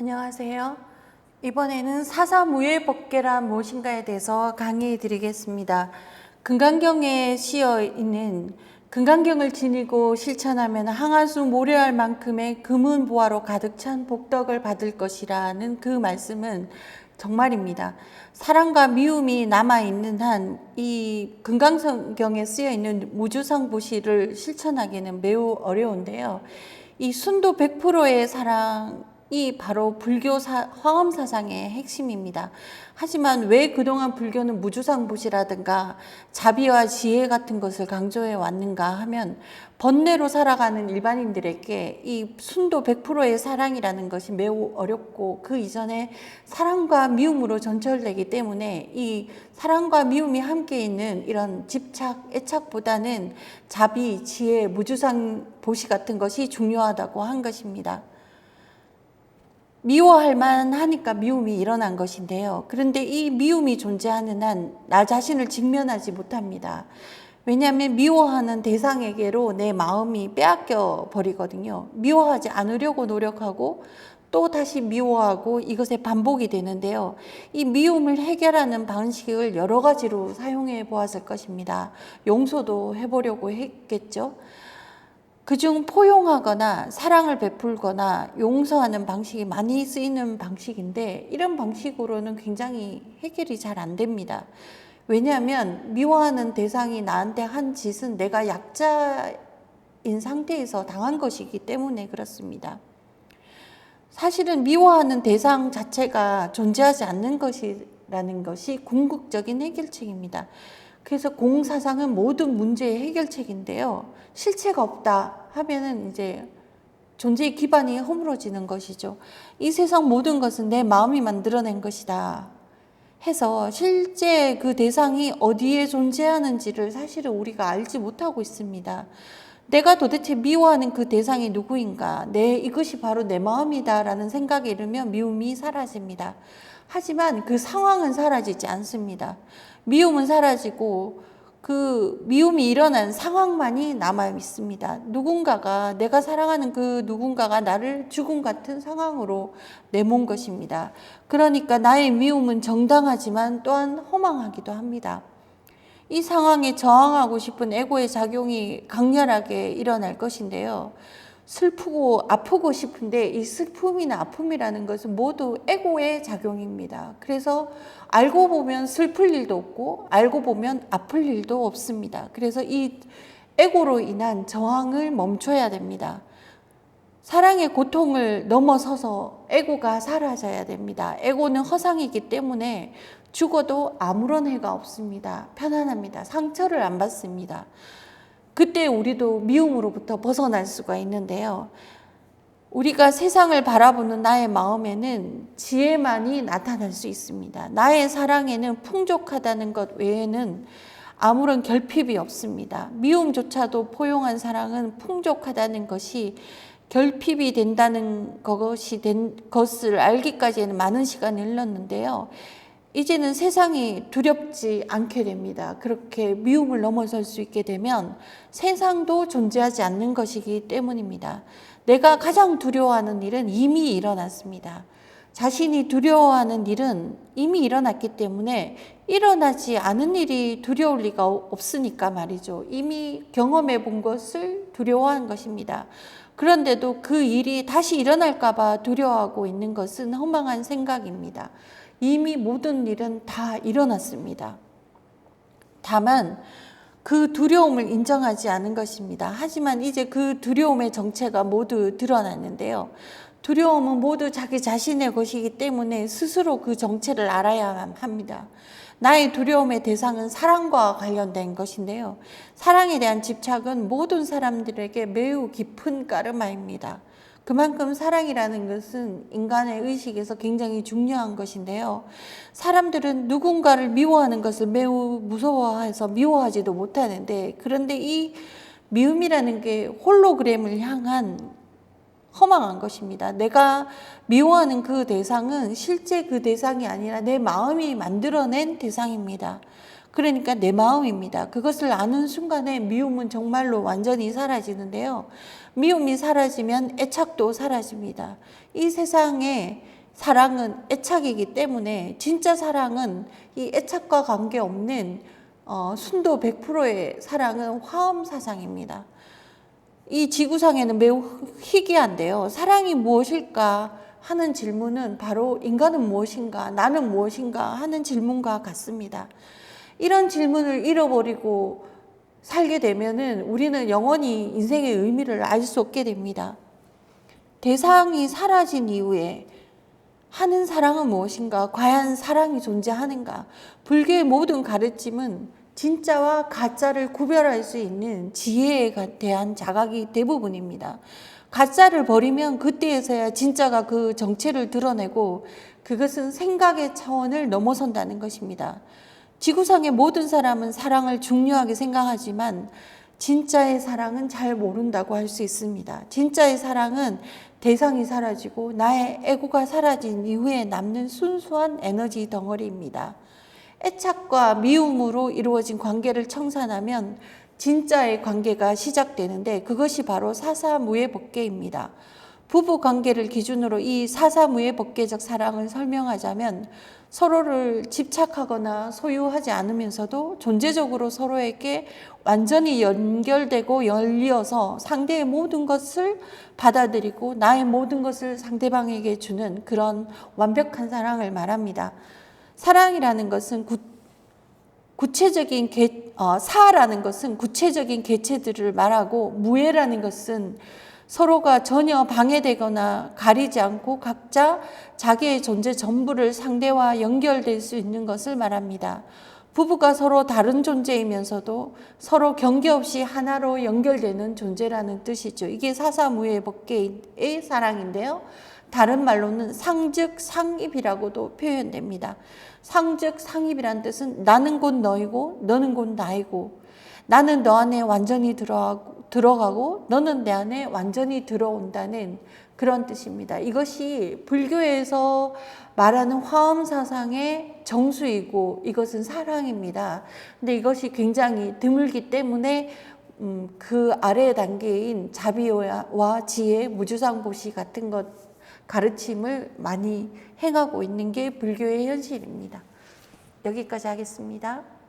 안녕하세요. 이번에는 사사무예법계란 무엇인가에 대해서 강의해 드리겠습니다. 금강경에 씌어 있는 금강경을 지니고 실천하면 항아수 모래알 만큼의 금은 보화로 가득 찬 복덕을 받을 것이라는 그 말씀은 정말입니다. 사랑과 미움이 남아 있는 한 이 금강성경에 쓰여 있는 무주상부시를 실천하기는 매우 어려운데요. 이 순도 100%의 사랑 이 바로 불교 사, 화엄 사상의 핵심입니다. 하지만 왜 그동안 불교는 무주상부시라든가 자비와 지혜 같은 것을 강조해 왔는가 하면 번뇌로 살아가는 일반인들에게 이 순도 100%의 사랑이라는 것이 매우 어렵고 그 이전에 사랑과 미움으로 전철되기 때문에 이 사랑과 미움이 함께 있는 이런 집착, 애착보다는 자비, 지혜, 무주상 보시 같은 것이 중요하다고 한 것입니다. 미워할 만하니까 미움이 일어난 것인데요. 그런데 이 미움이 존재하는 한 나 자신을 직면하지 못합니다. 왜냐하면 미워하는 대상에게로 내 마음이 빼앗겨 버리거든요. 미워하지 않으려고 노력하고 또 다시 미워하고 이것의 반복이 되는데요. 이 미움을 해결하는 방식을 여러 가지로 사용해 보았을 것입니다. 용서도 해보려고 했겠죠. 그중 포용하거나 사랑을 베풀거나 용서하는 방식이 많이 쓰이는 방식인데 이런 방식으로는 굉장히 해결이 잘 안 됩니다. 왜냐하면 미워하는 대상이 나한테 한 짓은 내가 약자인 상태에서 당한 것이기 때문에 그렇습니다. 사실은 미워하는 대상 자체가 존재하지 않는 것이라는 것이 궁극적인 해결책입니다. 그래서 공사상은 모든 문제의 해결책인데요. 실체가 없다 하면은 이제 존재의 기반이 허물어지는 것이죠. 이 세상 모든 것은 내 마음이 만들어낸 것이다. 해서 실제 그 대상이 어디에 존재하는지를 사실은 우리가 알지 못하고 있습니다. 내가 도대체 미워하는 그 대상이 누구인가? 내 이것이 바로 내 마음이다라는 생각에 이르면 미움이 사라집니다. 하지만 그 상황은 사라지지 않습니다. 미움은 사라지고 그 미움이 일어난 상황만이 남아 있습니다. 누군가가 내가 사랑하는 그 누군가가 나를 죽음 같은 상황으로 내몬 것입니다. 그러니까 나의 미움은 정당하지만 또한 허망하기도 합니다. 이 상황에 저항하고 싶은 에고의 작용이 강렬하게 일어날 것인데요. 슬프고 아프고 싶은데 이 슬픔이나 아픔이라는 것은 모두 에고의 작용입니다. 그래서 알고 보면 슬플 일도 없고 알고 보면 아플 일도 없습니다. 그래서 이 에고로 인한 저항을 멈춰야 됩니다. 사랑의 고통을 넘어서서 에고가 사라져야 됩니다. 에고는 허상이기 때문에 죽어도 아무런 해가 없습니다. 편안합니다. 상처를 안 받습니다. 그때 우리도 미움으로부터 벗어날 수가 있는데요. 우리가 세상을 바라보는 나의 마음에는 지혜만이 나타날 수 있습니다. 나의 사랑에는 풍족하다는 것 외에는 아무런 결핍이 없습니다. 미움조차도 포용한 사랑은 풍족하다는 것이 결핍이 된다는 것이 된 것을 알기까지는 많은 시간이 흘렀는데요. 이제는 세상이 두렵지 않게 됩니다. 그렇게 미움을 넘어설 수 있게 되면 세상도 존재하지 않는 것이기 때문입니다. 내가 가장 두려워하는 일은 이미 일어났습니다. 자신이 두려워하는 일은 이미 일어났기 때문에 일어나지 않은 일이 두려울 리가 없으니까 말이죠. 이미 경험해 본 것을 두려워한 것입니다. 그런데도 그 일이 다시 일어날까봐 두려워하고 있는 것은 허망한 생각입니다. 이미 모든 일은 다 일어났습니다. 다만 그 두려움을 인정하지 않은 것입니다. 하지만 이제 그 두려움의 정체가 모두 드러났는데요. 두려움은 모두 자기 자신의 것이기 때문에 스스로 그 정체를 알아야 합니다. 나의 두려움의 대상은 사랑과 관련된 것인데요. 사랑에 대한 집착은 모든 사람들에게 매우 깊은 까르마입니다. 그만큼 사랑이라는 것은 인간의 의식에서 굉장히 중요한 것인데요. 사람들은 누군가를 미워하는 것을 매우 무서워해서 미워하지도 못하는데, 그런데 이 미움이라는 게 홀로그램을 향한 허망한 것입니다. 내가 미워하는 그 대상은 실제 그 대상이 아니라 내 마음이 만들어낸 대상입니다. 그러니까 내 마음입니다. 그것을 아는 순간에 미움은 정말로 완전히 사라지는데요. 미움이 사라지면 애착도 사라집니다. 이 세상에 사랑은 애착이기 때문에 진짜 사랑은 이 애착과 관계없는 어, 순도 100%의 사랑은 화음 사상입니다. 이 지구상에는 매우 희귀한데요. 사랑이 무엇일까 하는 질문은 바로 인간은 무엇인가, 나는 무엇인가 하는 질문과 같습니다. 이런 질문을 잃어버리고 살게 되면은 우리는 영원히 인생의 의미를 알 수 없게 됩니다. 대상이 사라진 이후에 하는 사랑은 무엇인가? 과연 사랑이 존재하는가? 불교의 모든 가르침은 진짜와 가짜를 구별할 수 있는 지혜에 대한 자각이 대부분입니다. 가짜를 버리면 그때에서야 진짜가 그 정체를 드러내고 그것은 생각의 차원을 넘어선다는 것입니다. 지구상의 모든 사람은 사랑을 중요하게 생각하지만 진짜의 사랑은 잘 모른다고 할 수 있습니다. 진짜의 사랑은 대상이 사라지고 나의 에고가 사라진 이후에 남는 순수한 에너지 덩어리입니다. 애착과 미움으로 이루어진 관계를 청산하면 진짜의 관계가 시작되는데 그것이 바로 사사무예법계입니다. 부부 관계를 기준으로 이 사사무예법계적 사랑을 설명하자면 서로를 집착하거나 소유하지 않으면서도 존재적으로 서로에게 완전히 연결되고 열리어서 상대의 모든 것을 받아들이고 나의 모든 것을 상대방에게 주는 그런 완벽한 사랑을 말합니다. 사랑이라는 것은 구, 구체적인 개, 어, 사라는 것은 구체적인 개체들을 말하고 무예라는 것은 서로가 전혀 방해되거나 가리지 않고 각자 자기의 존재 전부를 상대와 연결될 수 있는 것을 말합니다. 부부가 서로 다른 존재이면서도 서로 경계 없이 하나로 연결되는 존재라는 뜻이죠. 이게 사사무예 법계의 사랑인데요. 다른 말로는 상즉 상입이라고도 표현됩니다. 상즉 상입이란 뜻은 나는 곧 너이고 너는 곧 나이고 나는 너 안에 완전히 들어가고, 들어가고 너는 내 안에 완전히 들어온다는 그런 뜻입니다. 이것이 불교에서 말하는 화엄 사상의 정수이고 이것은 사랑입니다. 근데 이것이 굉장히 드물기 때문에 음, 그 아래 단계인 자비와 지혜, 무주상보시 같은 것 가르침을 많이 행하고 있는 게 불교의 현실입니다. 여기까지 하겠습니다.